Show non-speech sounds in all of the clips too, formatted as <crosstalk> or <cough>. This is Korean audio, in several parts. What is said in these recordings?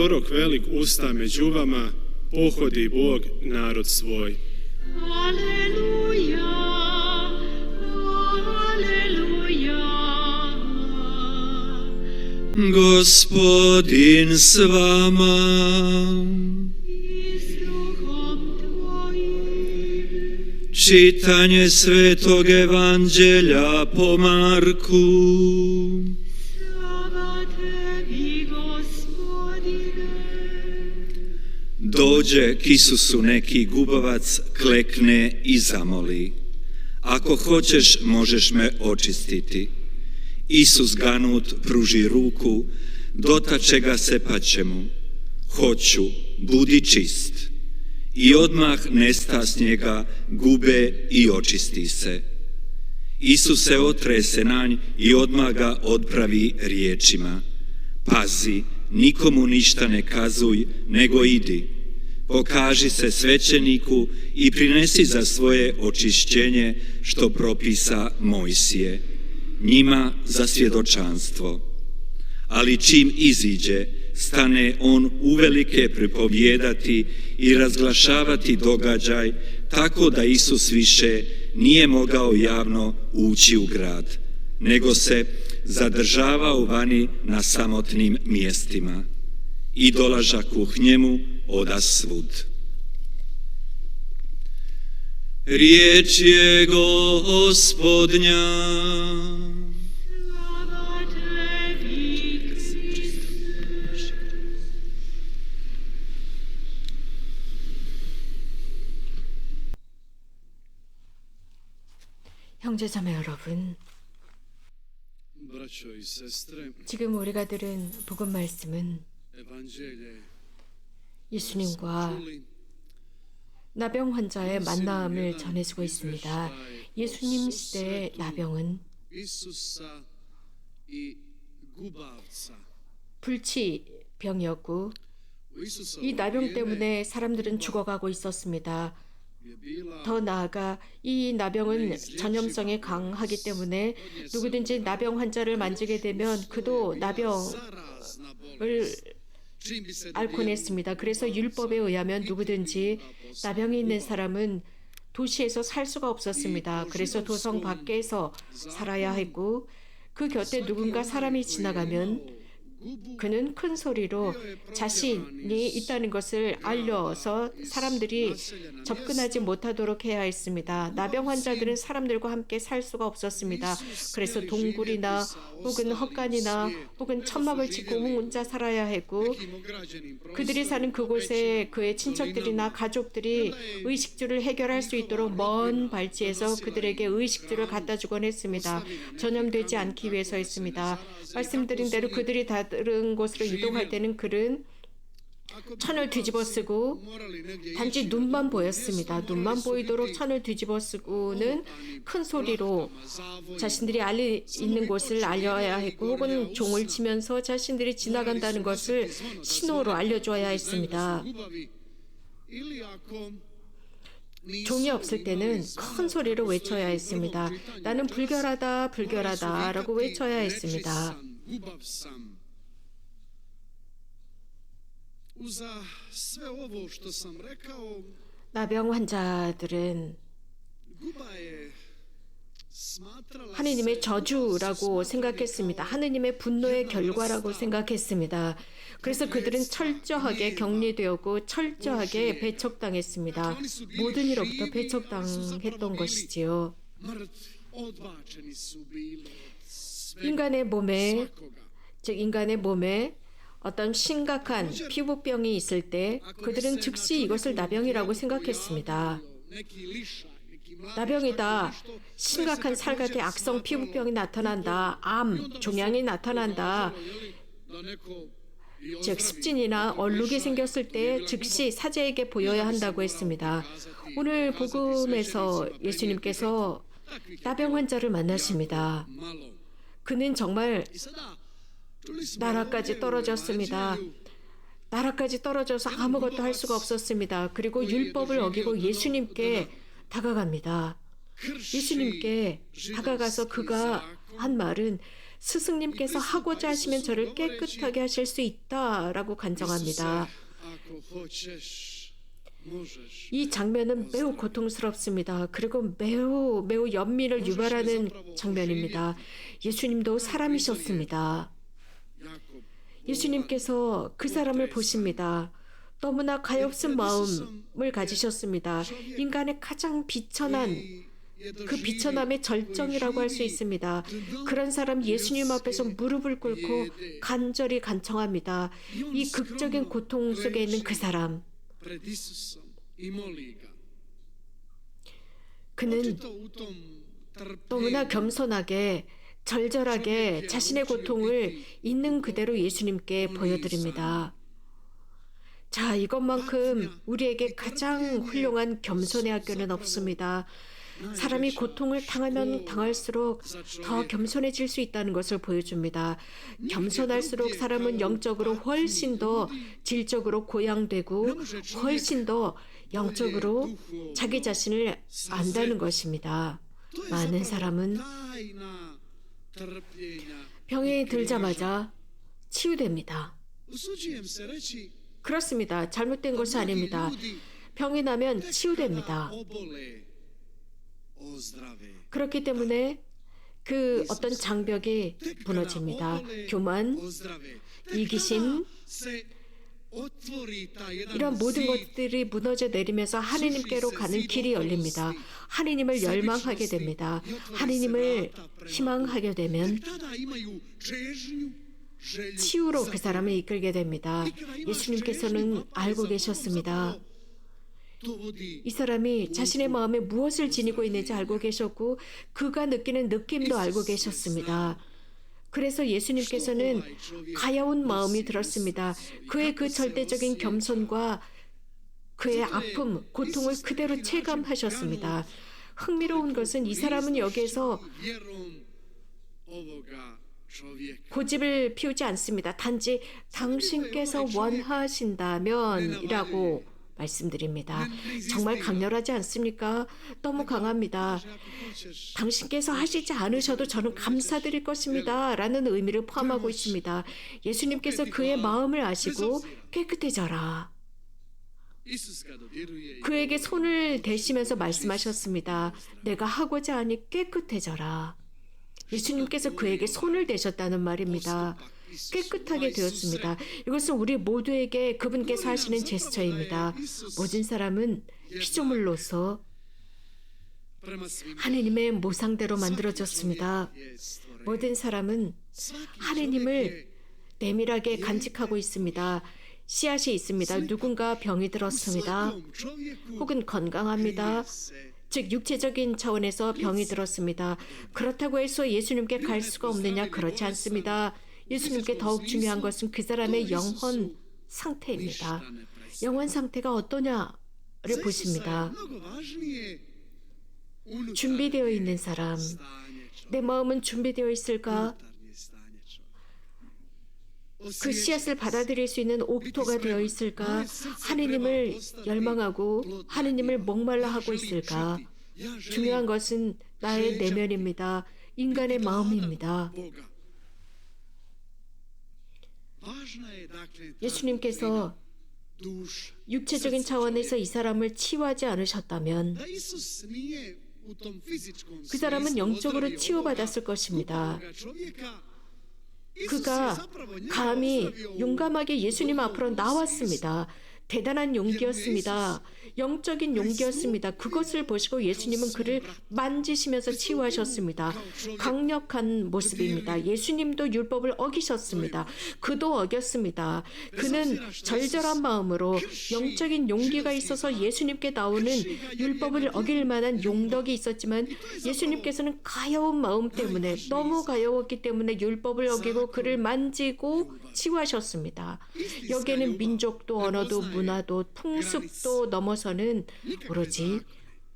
prorok velik usta među vama, pohodi Bog narod svoj. Aleluja, aleluja. Gospodin s vama. Čitanje Svetog Evanđelja po Marku. Dođe k Isusu neki gubovac, klekne i zamoli. Ako hoćeš, možeš me očistiti. Isus ganut pruži ruku, dotače ga se pa će mu. Hoću, budi čist. I odmah nesta s njega, gube i očisti se. Isus se otrese na nj i odmah ga odpravi riječima. Pazi, nikomu ništa ne kazuj, nego idi. Pokaži se svećeniku i prinesi za svoje očišćenje što propisa Mojsije, njima za svjedočanstvo. Ali čim iziđe, stane on uvelike pripovjedati i razglašavati događaj, tako da Isus više nije mogao javno ući u grad, nego se zadržavao vani na samotnim mjestima. I dolazak u njemu oda svud. Riječ je gospodnja. Slava tebi, Kriste. 형제자매 여러분, Braćo i sestre, 지금 우리가 들은 복음 말씀은 evanđelje 예수님과 čuli, 나병 환자의 만남을 전해주고 있습니다. 예수님 시대의 나병은. 불치병이었고 이 나병 때문에 사람들은 죽어가고 있었습니다. 더 나아가 이 나병은 전염성이 강하기 때문에 누구든지 나병 환자를 만지게 되면 그도 나병을 앓곤 했습니다. 그래서 율법에 의하면 누구든지 나병이 있는 사람은 도시에서 살 수가 없었습니다. 그래서 도성 밖에서 살아야 했고 그 곁에 누군가 사람이 지나가면 그는 큰 소리로 자신이 있다는 것을 알려서 사람들이 접근하지 못하도록 해야 했습니다. 나병 환자들은 사람들과 함께 살 수가 없었습니다. 그래서 동굴이나 혹은 헛간이나 혹은 천막을 짓고 혼자 살아야 했고 그들이 사는 그곳에 그의 친척들이나 가족들이 의식주를 해결할 수 있도록 먼 발치에서 그들에게 의식주를 갖다 주곤 했습니다. 전염되지 않기 위해서였습니다. 말씀드린 대로 그들이 다른 곳으로 이동할 때는 그는 천을 뒤집어 쓰고 단지 눈만 보였습니다. 눈만 보이도록 천을 뒤집어 쓰고는 큰 소리로 자신들이 알리 있는 곳을 알려야 했고 혹은 종을 치면서 자신들이 지나간다는 것을 신호로 알려줘야 했습니다. 종이 없을 때는 큰 소리로 외쳐야 했습니다. 나는 불결하다, 불결하다라고 외쳐야 했습니다. Gubav sam. Uza sve ovo što sam rekao, 나병 환자들은 guba je smatrala 하느님의 저주라고 생각했습니다. 하느님의 분노의 결과라고 생각했습니다. 그래서 그들은 철저하게 격리되었고 철저하게 배척당했습니다. 모든 이로부터 배척당했던 것이지요. 인간의 몸에. 즉 인간의 몸에 어떤 심각한 피부병이 있을 때 그들은 즉시 이것을 나병이라고 생각했습니다. 나병이다. 심각한 살갗에 악성 피부병이 나타난다. 암, 종양이 나타난다. 즉 습진이나 얼룩이 생겼을 때 즉시 사제에게 보여야 한다고 했습니다. 오늘 복음에서 예수님께서 나병 환자를 만나십니다. 그는 정말 나라까지 떨어졌습니다. 나라까지 떨어져서 아무것도 할 수가 없었습니다. 그리고 율법을 어기고 예수님께 다가갑니다. 예수님께 다가가서 그가 한 말은 스승님께서 하고자 하시면 저를 깨끗하게 하실 수 있다라고 간정합니다. 이 장면은 매우 고통스럽습니다. 그리고 매우 매우 연민을 유발하는 장면입니다. 예수님도 사람이셨습니다. 예수님께서 그 사람을 보십니다. 너무나 가엾은 마음을 가지셨습니다. 인간의 가장 비천한 그 비천함의 절정이라고 할 수 있습니다. 그런 사람 예수님 앞에서 무릎을 꿇고 간절히 간청합니다. 이 극적인 고통 속에 있는 그 사람. 그는 너무나 겸손하게 절절하게 자신의 고통을 있는 그대로 예수님께 보여드립니다. 자, 이것만큼 우리에게 가장 훌륭한 겸손의 학교는 없습니다. 사람이 고통을 당하면 당할수록 더 겸손해질 수 있다는 것을 보여줍니다. 겸손할수록 사람은 영적으로 훨씬 더 질적으로 고양되고 훨씬 더 영적으로 자기 자신을 안다는 것입니다. 많은 사람은. 병에 들자마자 치유됩니다. 그렇습니다. 잘못된 것이 아닙니다. 병이 나면 치유됩니다. 그렇기 때문에 그 어떤 장벽이 무너집니다. 교만, 이기심, 이런 모든 것들이 무너져 내리면서 하느님께로 가는 길이 열립니다. 하느님을 열망하게 됩니다. 하느님을 희망하게 되면 치유로 그 사람을 이끌게 됩니다. 예수님께서는 알고 계셨습니다. 이 사람이 자신의 마음에 무엇을 지니고 있는지 알고 계셨고 그가 느끼는 느낌도 알고 계셨습니다. 그래서 예수님께서는 가여운 마음이 들었습니다. 그의 그 절대적인 겸손과 그의 아픔, 고통을 그대로 체감하셨습니다. 흥미로운 것은 이 사람은 여기에서. 고집을 피우지 않습니다. 단지 당신께서 원하신다면이라고 말씀드립니다. 정말 강렬하지 않습니까? 너무 강합니다. 당신께서 하시지 않으셔도 저는 감사드릴 것입니다. 라는 의미를 포함하고 있습니다. 예수님께서 그의 마음을 아시고 깨끗해져라. 그에게 손을 대시면서 말씀하셨습니다. 내가 하고자 하니 깨끗해져라. 예수님께서 그에게 손을 대셨다는 말입니다. 깨끗하게 되었습니다. 이것은 우리 모두에게 그분께서 하시는 제스처입니다. 모든 사람은 피조물로서 하느님의 모상대로 만들어졌습니다. 모든 사람은 하느님을 내밀하게 간직하고 있습니다. 씨앗이 있습니다. 누군가 병이 들었습니다. 혹은 건강합니다. se 즉 육체적인 차원에서 병이 들었습니다. 그렇다고 해서 예수님께 갈 수가 없느냐? 그렇지 않습니다. 예수님께 더욱 중요한 것은 그 사람의 영혼 상태입니다. 영혼 상태가 어떠냐를 보십니다. 준비되어 있는 사람. 내 마음은 준비되어 있을까? 그 씨앗을 받아들일 수 있는 옥토가 되어 있을까? 하느님을 열망하고 하느님을 목말라 하고 있을까? 중요한 것은 나의 내면입니다. 인간의 마음입니다. Boga. Važna je, dakle, ta 예수님께서. 육체적인 차원에서 이 사람을 치유하지 않으셨다면 그 사람은 영적으로 치유받았을 것입니다. 그가 감히 용감하게 예수님 앞으로 나왔습니다. 대단한 용기였습니다. 영적인 용기였습니다. 그것을 보시고 예수님은 그를 만지시면서 치유하셨습니다. 강력한 모습입니다. 예수님도 율법을 어기셨습니다. 그도 어겼습니다. 그는 절절한 마음으로 영적인 용기가 있어서 예수님께 나오는 율법을 어길 만한 용덕이 있었지만 예수님께서는 가여운 마음 때문에 너무 가여웠기 때문에 율법을 어기고 그를 만지고 치유하셨습니다. 여기에는 민족도 언어도 문화도 풍습도 넘어서는 오로지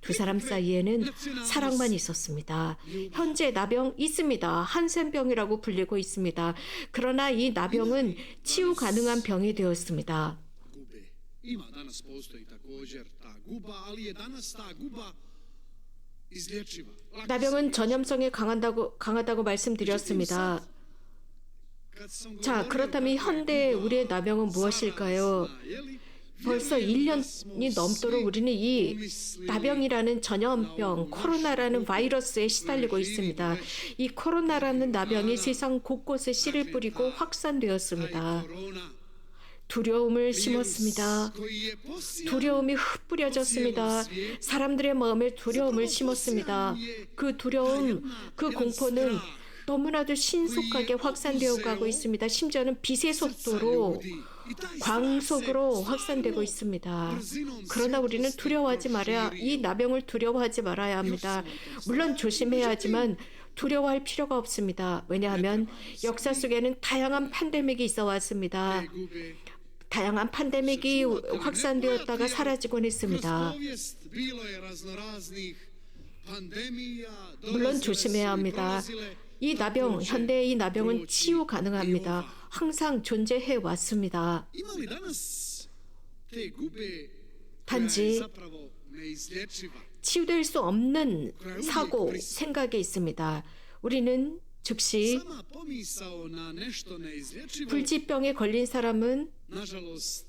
두 사람 사이에는 사랑만 있었습니다. 현재 나병 있습니다. 한센병이라고 불리고 있습니다. 그러나 이 나병은 치유 가능한 병이 되었습니다. gube. Ima danas postoji također ta guba, ali je danas ta guba izlječiva. Lako 나병은 전염성에 강한다고, 강하다고 말씀드렸습니다. 자, 그렇다면 현대 우리의 나병은 무엇일까요? 벌써 1년이 넘도록 우리는 이 나병이라는 전염병, 코로나라는 바이러스에 시달리고 있습니다. 이 코로나라는 나병이 세상 곳곳에 씨를 뿌리고 확산되었습니다. 두려움을 심었습니다. 두려움이 흩뿌려졌습니다. 사람들의 마음에 두려움을 심었습니다. 그 두려움, 그 공포는 너무나도 신속하게 확산되어 가고 있습니다. 심지어는 빛의 속도로 광속으로 확산되고 있습니다. 그러나 우리는 두려워하지 말아야 이 나병을 두려워하지 말아야 합니다. 물론 조심해야 하지만 두려워할 필요가 없습니다. 왜냐하면 역사 속에는 다양한 팬데믹이 있어 왔습니다. 다양한 팬데믹이 확산되었다가 사라지곤 했습니다. 물론 조심해야 합니다. 이 나병, 현대의 이 나병은 치유 가능합니다. 항상 존재해 왔습니다. 단지 치유될 수 없는 사고, 생각이 있습니다. 우리는 즉시 불치병에 걸린 사람은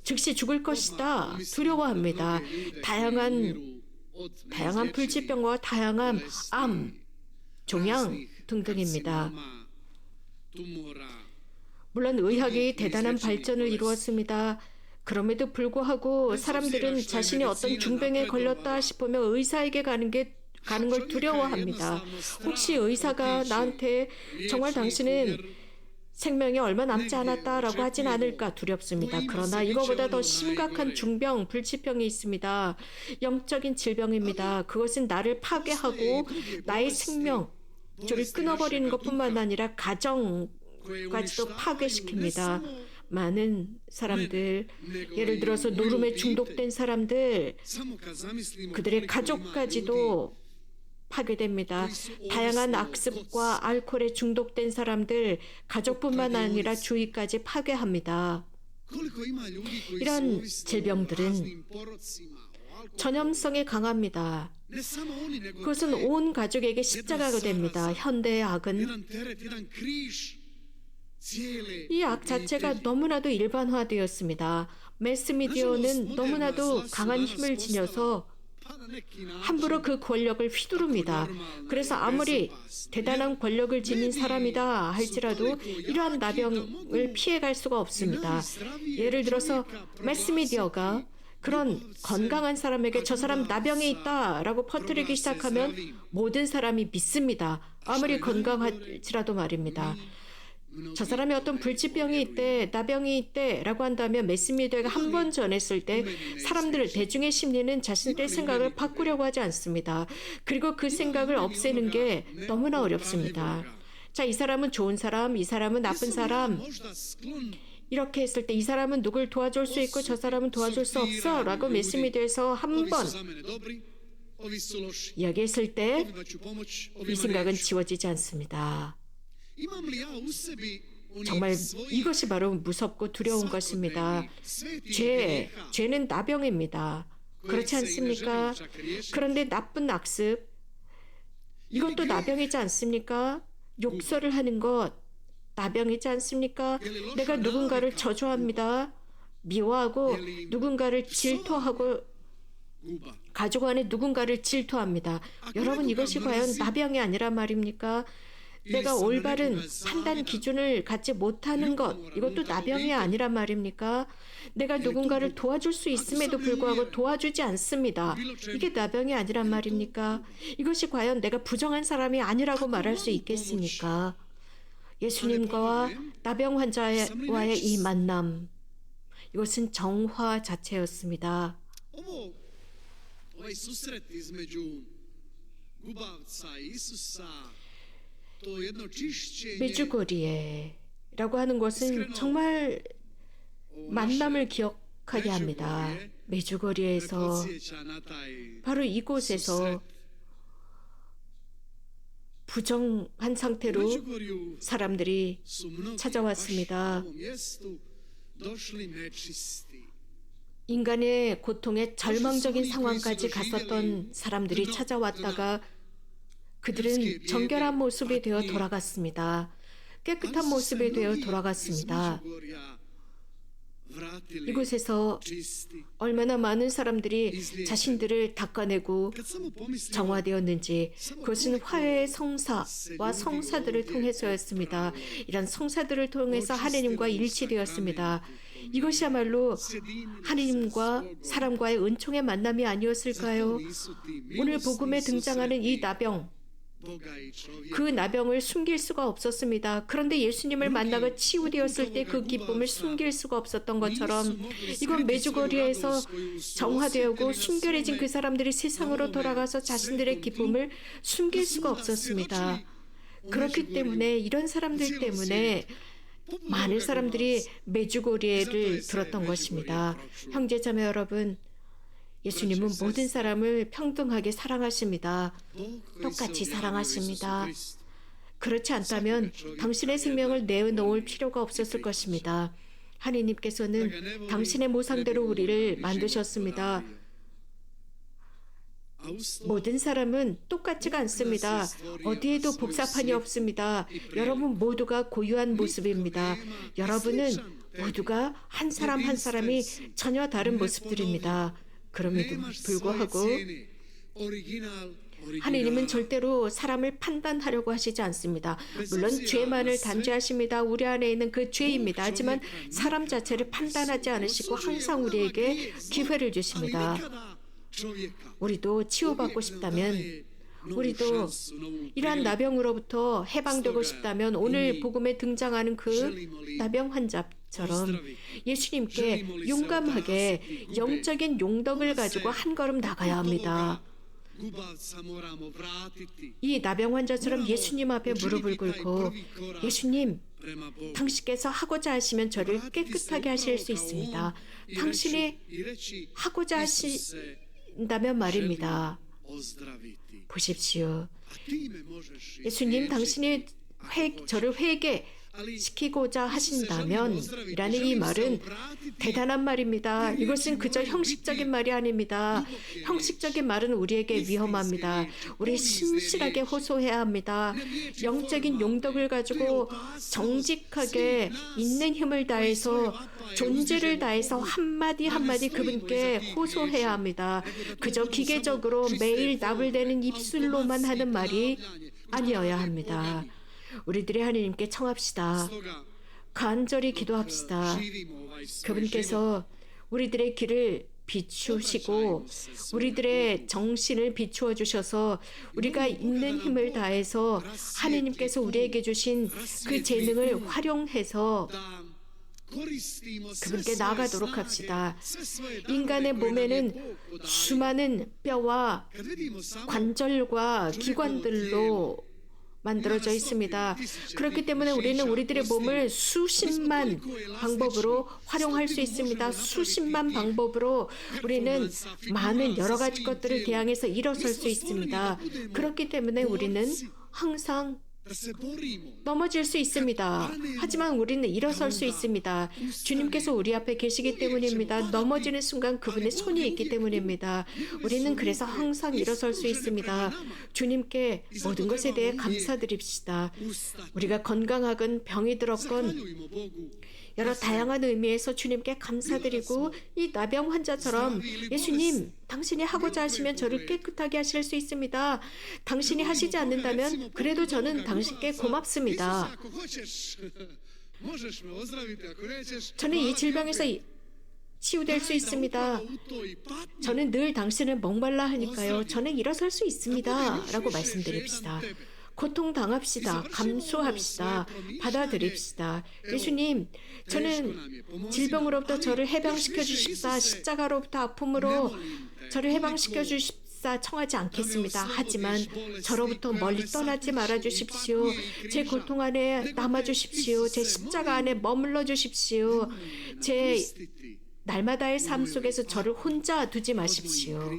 즉시 죽을 것이다 두려워합니다. 다양한 다양한 불치병과 다양한 암, 종양 등등입니다. 물론 의학이 대단한 발전을 이루었습니다. 그럼에도 불구하고 사람들은 자신이 어떤 중병에 걸렸다 싶으면 의사에게 가는 게 가는 걸 두려워합니다. 혹시 의사가 나한테 정말 당신은 생명이 얼마 남지 않았다라고 하진 않을까 두렵습니다. 그러나 이거보다 더 심각한 중병, 불치병이 있습니다. 영적인 질병입니다. 그것은 나를 파괴하고 나의 생명, 저를 끊어버리는 것뿐만 아니라 가정까지도 파괴시킵니다. 많은 사람들, 예를 들어서 노름에 중독된 사람들, 그들의 가족까지도 파괴됩니다. 다양한 악습과 알코올에 중독된 사람들, 가족뿐만 아니라 주위까지 파괴합니다. 이런 질병들은 전염성이 강합니다. 그것은 온 가족에게 십자가가 됩니다. 현대의 악은 이 악 자체가 너무나도 일반화되었습니다. 매스미디어는 너무나도 강한 힘을 지녀서 함부로 그 권력을 휘두릅니다. 그래서 아무리 대단한 권력을 지닌 사람이다 할지라도 이러한 나병을 피해갈 수가 없습니다. 예를 들어서 매스미디어가 그런 건강한 사람에게 저 사람 나병이 있다라고 퍼뜨리기 시작하면 모든 사람이 믿습니다. 아무리 건강할지라도 말입니다. 저 사람이 어떤 불치병이 있대, 나병이 있대라고 한다면 매스미디어가 한 번 전했을 때 사람들 대중의 심리는 자신들의 생각을 바꾸려고 하지 않습니다. 그리고 그 생각을 없애는 게 너무나 어렵습니다. 자, 이 사람은 좋은 사람, 이 사람은 나쁜 사람. 이렇게 했을 때 이 사람은 누굴 도와줄 수 있고 저 사람은 도와줄 수 없어 라고 매스미디어에서 한 번 이야기했을 때 이 생각은 지워지지 않습니다. 정말 이것이 바로 무섭고 두려운 것입니다. 죄, 죄는 나병입니다. 그렇지 않습니까? 그런데 나쁜 악습, 이것도 나병이지 않습니까? 욕설을 하는 것, 나병이지 않습니까? 내가 누군가를 저주합니다. 미워하고 누군가를 질투하고 가족 안에 누군가를 질투합니다. 여러분 이것이 과연 나병이 아니란 말입니까? 내가 올바른 판단 기준을 갖지 못하는 것, 이것도 나병이 아니란 말입니까? 내가 누군가를 도와줄 수 있음에도 불구하고 도와주지 않습니다. 이게 나병이 아니란 말입니까? 이것이 과연 내가 부정한 사람이 아니라고 말할 수 있겠습니까? 예수님과 나병 환자와의 이 만남, 이것은 정화 자체였습니다. 메주거리에라고 하는 것은 정말 만남을 기억하게 합니다. taj 바로 이곳에서 부정한 상태로 사람들이 찾아왔습니다. 인간의 고통에 절망적인 상황까지 갔었던 사람들이 찾아왔다가 그들은 정결한 모습이 되어 돌아갔습니다. 깨끗한 모습에 되어 돌아갔습니다. 이곳에서 얼마나 많은 사람들이 자신들을 닦아내고 정화되었는지 그것은 화해의 성사와 성사들을 통해서였습니다. 이런 성사들을 통해서 하나님과 일치되었습니다. 이것이야말로 하나님과 사람과의 은총의 만남이 아니었을까요? 오늘 복음에 등장하는 이 나병, 그 나병을 숨길 수가 없었습니다. 그런데 예수님을 만나고 치유되었을 때 그 기쁨을 숨길 수가 없었던 것처럼 이건 메주거리에서 정화되고 순결해진 그 사람들이 세상으로 돌아가서 자신들의 기쁨을 숨길 수가 없었습니다. 그렇기 때문에 이런 사람들 때문에 많은 사람들이 메주고리에를 들었던 것입니다. 형제자매 여러분, 예수님은 모든 사람을 평등하게 사랑하십니다. 똑같이 사랑하십니다. 그렇지 않다면 당신의 생명을 내어놓을 필요가 없었을 것입니다. 하나님께서는 당신의 모상대로 우리를 만드셨습니다. 모든 사람은 똑같지가 않습니다. 어디에도 복사판이 없습니다. 여러분 모두가 고유한 모습입니다. 여러분은 모두가 한 사람 한 사람이 전혀 다른 모습들입니다. 그럼에도 불구하고 하나님은 절대로 사람을 판단하려고 하시지 않습니다. 물론 죄만을 단죄하십니다. 우리 안에 있는 그 죄입니다. 하지만 사람 자체를 판단하지 않으시고 항상 우리에게 기회를 주십니다. 우리도 치유받고 싶다면 우리도 이러한 나병으로부터 해방되고 싶다면 오늘 복음에 등장하는 그 나병 환자 처럼 예수님께 용감하게 영적인 용덕을 가지고 한 걸음 나가야 합니다. 이 나병 환자처럼 예수님 앞에 무릎을 꿇고 예수님 당신께서 하고자 하시면 저를 깨끗하게 하실 수 있습니다. 당신이 하고자 하신다면 말입니다. 보십시오. 예수님 당신이 회, 저를 회개 시키고자 하신다면 이라는 이 말은 대단한 말입니다. 이것은 그저 형식적인 말이 아닙니다. 형식적인 말은 우리에게 위험합니다. 우리 신실하게 호소해야 합니다. 영적인 용덕을 가지고 정직하게 있는 힘을 다해서 존재를 다해서 한마디 한마디 그분께 호소해야 합니다. 그저 기계적으로 매일 나불대는 입술로만 하는 말이 아니어야 합니다. 우리들이 하나님께 청합시다. 간절히 기도합시다. 그분께서 우리들의 길을 비추시고 우리들의 정신을 비추어 주셔서 우리가 있는 힘을 다해서 하나님께서 우리에게 주신 그 재능을 활용해서 그분께 나아가도록 합시다. 인간의 몸에는 수많은 뼈와 관절과 기관들로 만들어져 있습니다. 그렇기 때문에 우리는 우리들의 몸을 수십만 방법으로 활용할 수 있습니다. 수십만 방법으로 우리는 많은 여러 가지 것들을 대항해서 일어설 수 있습니다. 그렇기 때문에 우리는 항상 넘어질 수 있습니다. 하지만 우리는 일어설 수 있습니다. 주님께서 우리 앞에 계시기 때문입니다. 넘어지는 순간 그분의 손이 있기 때문입니다. 우리는 그래서 항상 일어설 수 있습니다. 주님께 모든 것에 대해 감사드립시다. 우리가 건강하건 병이 들었건 여러 다양한 의미에서 주님께 감사드리고 이 나병 환자처럼 예수님 당신이 하고자 하시면 저를 깨끗하게 하실 수 있습니다. 당신이 하시지 않는다면 그래도 저는 당신께 고맙습니다. <laughs> 저는 이 질병에서 치유될 수 있습니다. 저는 늘 당신을 목말라 하니까요. 저는 일어설 수 있습니다. 라고 말씀드립시다. 고통 당합시다. 감수합시다. 받아들입시다. 예수님, 저는 질병으로부터 저를 해방시켜 주십사. 십자가로부터 아픔으로 저를 해방시켜 주십사. 청하지 않겠습니다. 하지만 저로부터 멀리 떠나지 말아 주십시오. 제 고통 안에 남아 주십시오. 제 십자가 안에 머물러 주십시오. 제 날마다의 삶 속에서 저를 혼자 두지 마십시오.